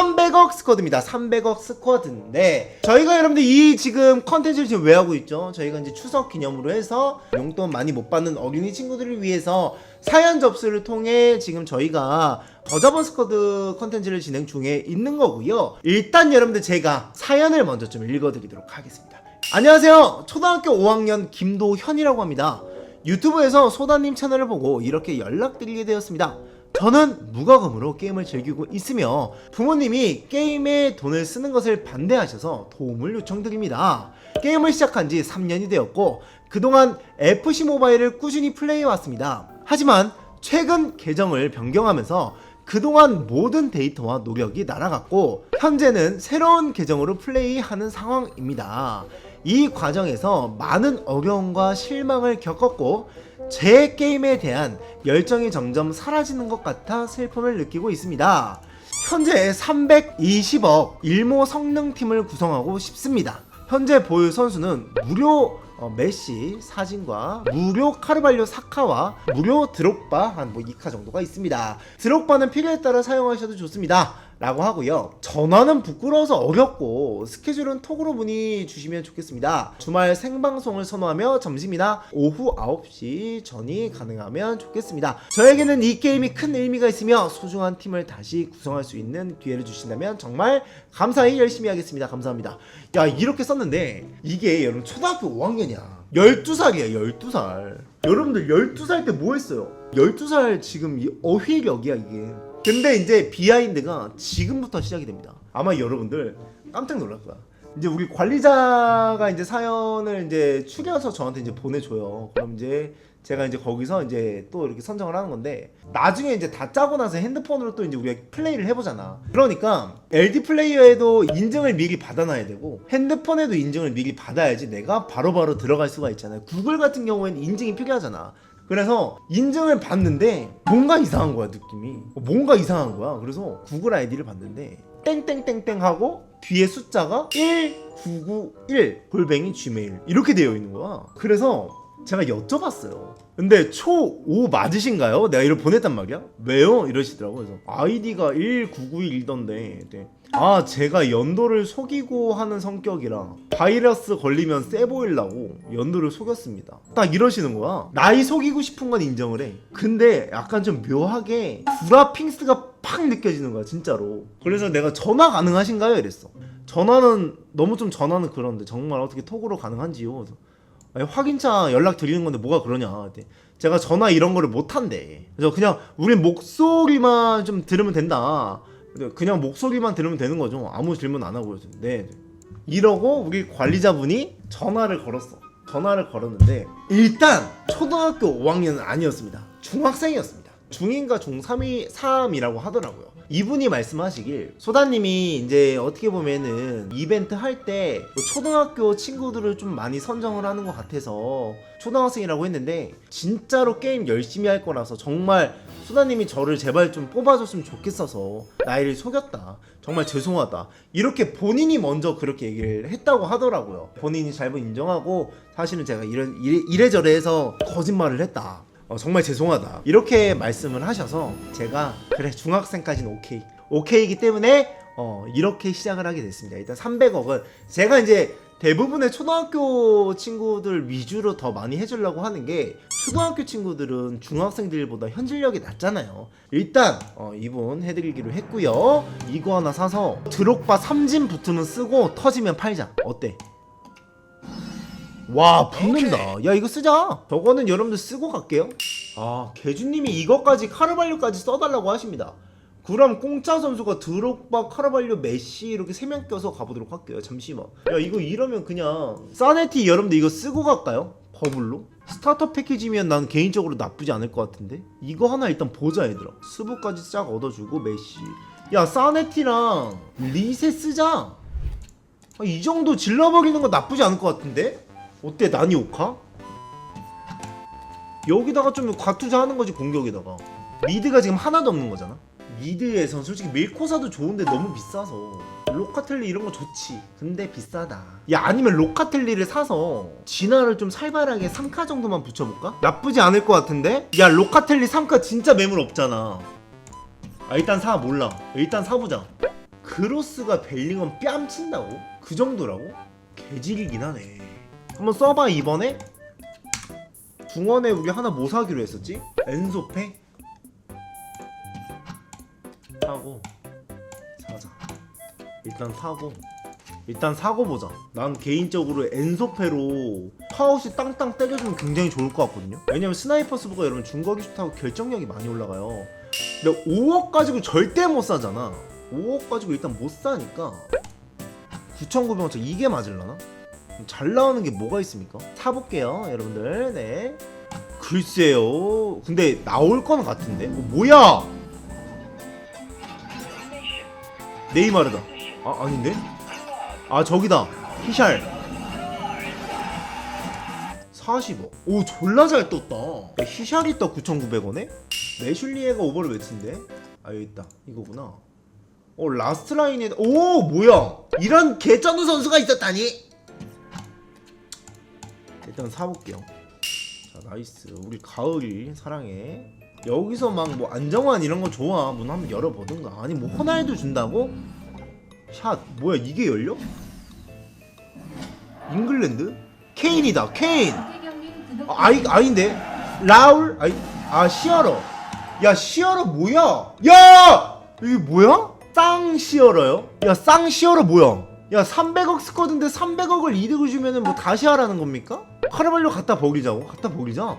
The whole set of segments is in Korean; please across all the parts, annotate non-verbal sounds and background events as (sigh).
300억 스쿼드입니다. 300억 스쿼드인데 저희가 여러분들 이 지금 컨텐츠를 지금 왜 하고 있죠? 저희가 이제 추석 기념으로 해서 용돈 많이 못 받는 어린이 친구들을 위해서 사연 접수를 통해 지금 저희가 더자본 스쿼드 컨텐츠를 진행 중에 있는 거고요. 일단 여러분들 제가 사연을 먼저 좀 읽어드리도록 하겠습니다. 안녕하세요. 초등학교 5학년 김도현이라고 합니다. 유튜브에서 소다님 채널을 보고 이렇게 연락드리게 되었습니다. 저는 무과금으로 게임을 즐기고 있으며 부모님이 게임에 돈을 쓰는 것을 반대하셔서 도움을 요청드립니다. 게임을 시작한 지 3년이 되었고 그동안 FC 모바일을 꾸준히 플레이해 왔습니다. 하지만 최근 계정을 변경하면서 그동안 모든 데이터와 노력이 날아갔고 현재는 새로운 계정으로 플레이하는 상황입니다. 이 과정에서 많은 어려움과 실망을 겪었고 제 게임에 대한 열정이 점점 사라지는 것 같아 슬픔을 느끼고 있습니다. 현재 320억 일모 성능팀을 구성하고 싶습니다. 현재 보유 선수는 무료 어, 메시 사진과 무료 카르발료 사카와 무료 드록바 한 뭐 2카 정도가 있습니다. 드록바는 필요에 따라 사용하셔도 좋습니다. 라고 하고요. 전화는 부끄러워서 어렵고 스케줄은 톡으로 문의 주시면 좋겠습니다. 주말 생방송을 선호하며 점심이나 오후 9시 전이 가능하면 좋겠습니다. 저에게는 이 게임이 큰 의미가 있으며 소중한 팀을 다시 구성할 수 있는 기회를 주신다면 정말 감사히 열심히 하겠습니다. 감사합니다. 야 이렇게 썼는데 이게 여러분 초등학교 5학년이야. 12살이야 12살. 여러분들 12살 때 뭐 했어요? 12살 지금 이 어휘력이야 이게. 근데 이제 비하인드가 지금부터 시작이 됩니다. 아마 여러분들 깜짝 놀랄 거야. 이제 우리 관리자가 이제 사연을 이제 추려서 저한테 이제 보내줘요. 그럼 이제 제가 이제 거기서 이제 또 이렇게 선정을 하는 건데 나중에 이제 다 짜고 나서 핸드폰으로 또 이제 우리가 플레이를 해보잖아. 그러니까 LD 플레이어에도 인증을 미리 받아놔야 되고 핸드폰에도 인증을 미리 받아야지 내가 바로바로 들어갈 수가 있잖아요. 구글 같은 경우에는 인증이 필요하잖아. 그래서 인증을 봤는데 뭔가 이상한 거야 느낌이. 뭔가 이상한 거야. 그래서 구글 아이디를 봤는데 땡땡땡땡 하고 뒤에 숫자가 1991 골뱅이 gmail 이렇게 되어 있는 거야. 그래서 제가 여쭤봤어요. 근데 초5 맞으신가요? 내가 이걸 보냈단 말이야. 왜요? 이러시더라고. 그래서 아이디가 1991이던데 아 제가 연도를 속이고 하는 성격이라 바이러스 걸리면 세 보이려고 연도를 속였습니다. 딱 이러시는 거야. 나이 속이고 싶은 건 인정을 해. 근데 약간 좀 묘하게 구라핑스가 팍 느껴지는 거야 진짜로. 그래서 내가 전화 가능하신가요? 이랬어. 전화는 너무 좀 전화는 그런데 정말 어떻게 톡으로 가능한지요? 아니, 확인차 연락 드리는 건데 뭐가 그러냐. 제가 전화 이런 거를 못 한대. 그래서 그냥 우리 목소리만 좀 들으면 된다 그냥 목소리만 들으면 되는 거죠. 아무 질문 안 하고 네. 이러고 우리 관리자분이 전화를 걸었어. 전화를 걸었는데 일단 초등학교 5학년은 아니었습니다. 중학생이었습니다 중인가 중3이 3이라고 하더라고요. 이분이 말씀하시길 소다님이 이제 어떻게 보면은 이벤트 할 때뭐 초등학교 친구들을 좀 많이 선정을 하는 것 같아서 초등학생이라고 했는데 진짜로 게임 열심히 할 거라서 정말 소다님이 저를 제발 좀 뽑아줬으면 좋겠어서 나이를 속였다. 정말 죄송하다. 이렇게 본인이 먼저 그렇게 얘기를 했다고 하더라고요. 본인이 잘못 인정하고 사실은 제가 이런 이래, 이래저래 해서 거짓말을 했다 어, 정말 죄송하다. 이렇게 말씀을 하셔서 제가 그래 중학생까지는 오케이. 오케이이기 때문에 어, 이렇게 시작을 하게 됐습니다. 일단 300억은 제가 이제 대부분의 초등학교 친구들 위주로 더 많이 해주려고 하는 게 초등학교 친구들은 중학생들보다 현질력이 낮잖아요. 일단 어, 이분 해드리기로 했고요. 이거 하나 사서 드록바 삼진 부트는 쓰고 터지면 팔자. 어때? 와 붙는다. 야 이거 쓰자. 저거는 여러분들 쓰고 갈게요. 아 개주님이 이것까지 카르발료까지 써달라고 하십니다. 그럼 공짜 선수가 드록바 카르발료 메시 이렇게 세 명 껴서 가보도록 할게요. 잠시만. 야 이거 이러면 그냥 사네티 여러분들 이거 쓰고 갈까요? 버블로? 스타터 패키지면 난 개인적으로 나쁘지 않을 것 같은데? 이거 하나 일단 보자 얘들아. 스부까지 쫙 얻어주고 메시. 야 사네티랑 리세 쓰자. 아, 이 정도 질러버리는 거 나쁘지 않을 것 같은데? 어때 나니 오카? 여기다가 좀 과투자 하는 거지 공격에다가 미드가 지금 하나도 없는 거잖아 미드에선 솔직히 밀코사도 좋은데 너무 비싸서 로카텔리 이런 거 좋지 근데 비싸다 야 아니면 로카텔리를 사서 진화를 좀 살벌하게 3카 정도만 붙여볼까? 나쁘지 않을 것 같은데? 야 로카텔리 3카 진짜 매물 없잖아 아 일단 사 몰라 일단 사보자 크로스가 벨링엄 뺨친다고? 그 정도라고? 개질이긴 하네 한번 써봐 이번에. 중원에 우리 하나 뭐 사기로 했었지? 엔소페? 사고. 사자. 일단 사고. 일단 사고 보자. 난 개인적으로 엔소페로 파우시 땅땅 때려주면 굉장히 좋을 것 같거든요. 왜냐면 스나이퍼 스부가 여러분 중거기 슛하고 결정력이 많이 올라가요. 근데 5억 가지고 절대 못 사잖아. 5억 가지고 일단 못 사니까 9,900원짜리 이게 맞을라나? 잘 나오는 게 뭐가 있습니까? 사볼게요 여러분들. 네. 글쎄요. 근데 나올 건 같은데? 어, 뭐야? 네이마르다. 아 아닌데? 아 저기다. 히샬. 40억 오. 졸라 잘 떴다. 히샬이 떠 9,900원에? 메슐리에가 오버를 외친데? 아 여기 있다. 이거구나. 어 라스트 라인에 오 뭐야? 이런 개쩌는 선수가 있었다니 일단 사볼게요. 자 나이스. 우리 가을이 사랑해. 여기서 막 뭐 안정환 이런 거 좋아. 문 한번 열어보든가. 아니 뭐 호날두 준다고? 샷. 뭐야 이게 열려? 잉글랜드? 케인이다 케인. 아, 아이 아닌데? 라울? 아이 아 시어러 야 시어러 뭐야? 야! 이게 뭐야? 쌍 시어러요? 야 쌍 시어러 뭐야 야 300억 스쿼드인데 300억을 이득을 주면은 뭐 다시 하라는 겁니까 카르발로 갖다 버리자고 갖다 버리자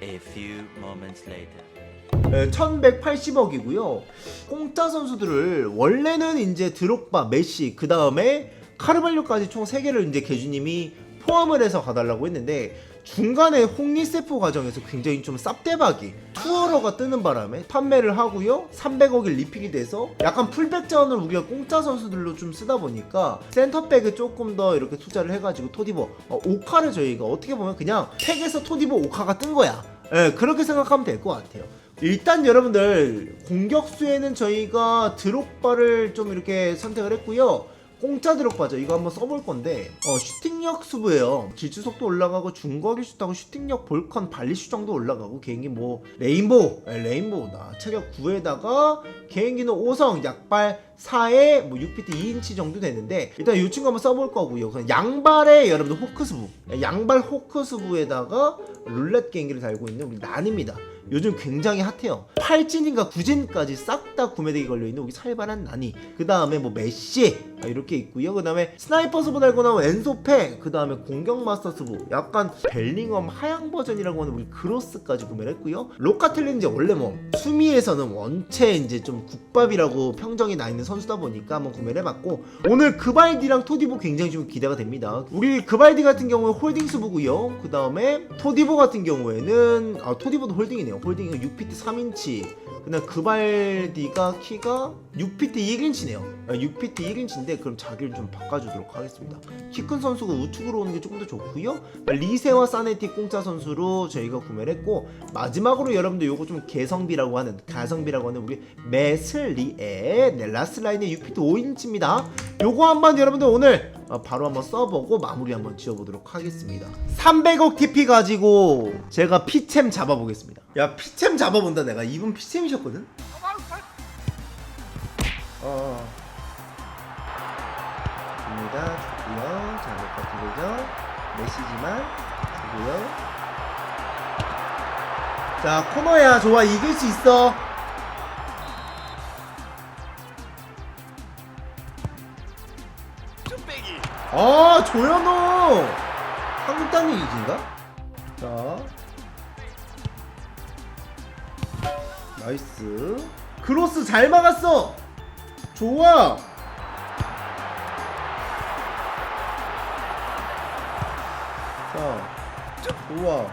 A few moments later. 네, 1180억이고요. 공짜 선수들을 원래는 이제 드록바, 메시, 그 다음에 카르발료까지 총 3개를 이제 개주님이 포함을 해서 가달라고 했는데 중간에 홍리세프 과정에서 굉장히 좀 쌉대박이 투어러가 뜨는 바람에 판매를 하고요 300억이 리필이 돼서 약간 풀백 자원을 우리가 공짜 선수들로 좀 쓰다 보니까 센터백에 조금 더 이렇게 투자를 해가지고 토디보 어, 오카를 저희가 어떻게 보면 그냥 팩에서 토디보 오카가 뜬 거야 예, 그렇게 생각하면 될 것 같아요. 일단 여러분들 공격수에는 저희가 드록바를 좀 이렇게 선택을 했고요. 공짜 드록바죠. 이거 한번 써볼 건데 어, 슈팅력 수부예요. 질주 속도 올라가고 중거리 슛하고 슈팅력 볼컨 발리 슈정도 올라가고 개인기 뭐 레인보우 예, 레인보우다. 체격 9에다가 개인기는 5성 약발 4에 뭐 6피트 2인치 정도 되는데 일단 이 친구 한번 써볼 거고요. 그냥 양발에 여러분들 호크스부 예, 양발 호크스부에다가 룰렛 개인기를 달고 있는 우리 난입니다. 요즘 굉장히 핫해요. 8진인가 9진까지 싹 다 구매되기 걸려있는 우리 살발한 난이. 그 다음에 뭐 메시 아, 이렇게 있고요. 그 다음에 스나이퍼 스부 달고 나온 엔소페. 그 다음에 공격 마스터 스부. 약간 벨링엄 하향 버전이라고 하는 우리 크로스까지 구매를 했고요. 로카틀린 이제 원래 뭐 수미에서는 원체 이제 좀 국밥이라고 평정이 나 있는 선수다 보니까 한번 구매를 해봤고 오늘 그발디랑 토디보 굉장히 좀 기대가 됩니다. 우리 그발디 같은 경우는 홀딩 스부고요. 그 다음에 토디보 같은 경우에는 아 토디보도 홀딩이네요. 홀딩은 6피트 3인치. 그다음 그발디가 키가 6피트 1인치네요. 6피트 1인치인데 그럼 자기를 좀 바꿔주도록 하겠습니다. 키 큰 선수가 우측으로 오는 게 조금 더 좋고요. 리세와 사네티 공짜 선수로 저희가 구매를 했고 마지막으로 여러분들 요거 좀 개성비라고 하는 가성비라고 하는 우리 메슬리의 네, 라스 라인의 6피트 5인치입니다. 요거 한번 여러분들 오늘 어, 바로 한번 써보고 마무리 한번 지어보도록 하겠습니다. 300억 TP 가지고 제가 피챔 잡아보겠습니다. 야 피챔 잡아본다 내가 이분 피챔이셨거든. 어. 입니다. 좋고요. 자, 몇 같은 거죠? 메시지만 주고요. 자, 코너야. 좋아. 이길 수 있어. 아, 조현우! 한국 땅 얘기인가? 자. 나이스. 크로스 잘 막았어! 좋아! 자, 좋아.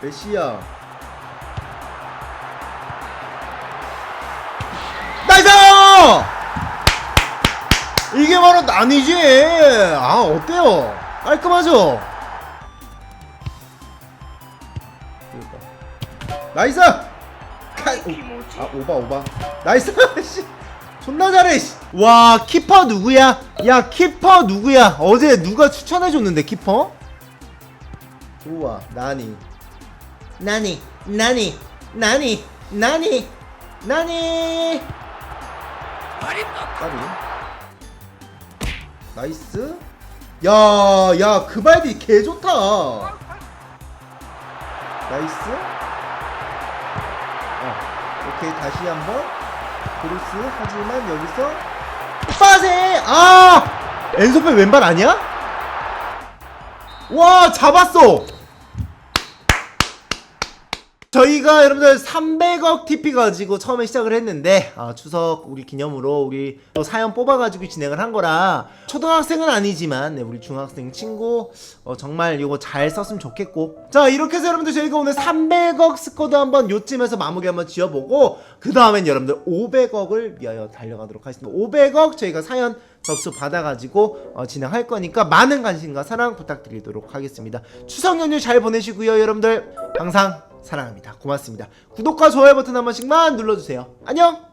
메시야. 나이스! 이게 바로 난이지. 아 어때요? 깔끔하죠? 그러니까. 나이스! 카... 오, 아 오바 오바. 나이스! (laughs) 씨. 존나 잘해. 씨. 와 키퍼 누구야? 야 키퍼 누구야? 어제 누가 추천해줬는데 키퍼? 좋아 나니. 나니 나니 나니 나니 나니. 까비 나이스. 야야 그발디 개 좋다. 나이스. 어 오케이 다시 한번. 크로스 하지만 여기서. 빠세! 아! 엔소페 왼발 아니야? 와 잡았어 저희가 여러분들 300억 TP 가지고 처음에 시작을 했는데 아, 추석 우리 기념으로 우리 또 사연 뽑아가지고 진행을 한 거라 초등학생은 아니지만 네, 우리 중학생 친구 어, 정말 이거 잘 썼으면 좋겠고. 자 이렇게 해서 여러분들 저희가 오늘 300억 스쿼드 한번 요쯤에서 마무리 한번 지어보고 그 다음엔 여러분들 500억을 위하여 달려가도록 하겠습니다. 500억 저희가 사연 접수 받아가지고 어, 진행할 거니까 많은 관심과 사랑 부탁드리도록 하겠습니다. 추석 연휴 잘 보내시고요 여러분들. 항상 사랑합니다. 고맙습니다. 구독과 좋아요 버튼 한 번씩만 눌러주세요. 안녕!